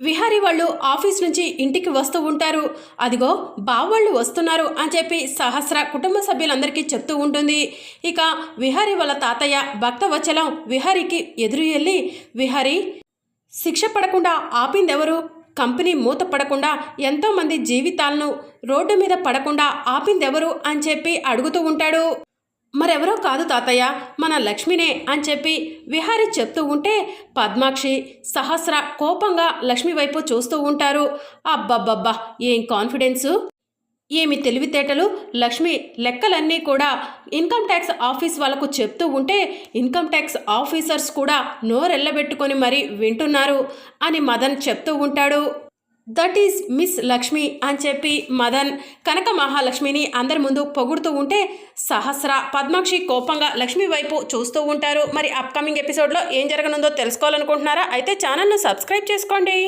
విహారీ వాళ్ళు ఆఫీస్ నుంచి ఇంటికి వస్తూ ఉంటారు. అదిగో బావాళ్ళు వస్తున్నారు అని చెప్పి సహస్ర కుటుంబ సభ్యులందరికీ చెప్తూ ఉంటుంది. ఇక విహారీ వాళ్ళ తాతయ్య భక్తవచలం విహారీకి ఎదురు వెళ్ళి విహారీ శిక్ష పడకుండా ఆపిందెవరు? కంపెనీ మూత పడకుండా ఎంతోమంది జీవితాలను రోడ్డు మీద పడకుండా ఆపిందెవరు? అని చెప్పి అడుగుతూ ఉంటాడు. మరెవరో కాదు తాతయ్య మన లక్ష్మినే అని చెప్పి విహారి చెప్తూ ఉంటే పద్మాక్షి సహస్ర కోపంగా లక్ష్మి వైపు చూస్తూ ఉంటారు. అబ్బబ్బబ్బా ఏం కాన్ఫిడెన్సు? ఏమి తెలివితేటలు? లక్ష్మి లెక్కలన్నీ కూడా ఇన్కమ్ ట్యాక్స్ ఆఫీస్ వాళ్ళకు చెప్తూ ఉంటే ఇన్కమ్ ట్యాక్స్ ఆఫీసర్స్ కూడా నోరెళ్ళబెట్టుకొని మరీ వింటున్నారు అని మదన్ చెప్తూ ఉంటాడు. దట్ ఈజ్ మిస్ లక్ష్మి అని చెప్పి మదన్ కనక మహాలక్ష్మిని అందరి ముందు పొగుడుతూ ఉంటే సహస్ర పద్మాక్షి కోపంగా లక్ష్మి వైపు చూస్తూ ఉంటారు. మరి అప్కమింగ్ ఎపిసోడ్లో ఏం జరగనుందో తెలుసుకోవాలనుకుంటున్నారా? అయితే ఛానల్ను సబ్స్క్రైబ్ చేసుకోండి.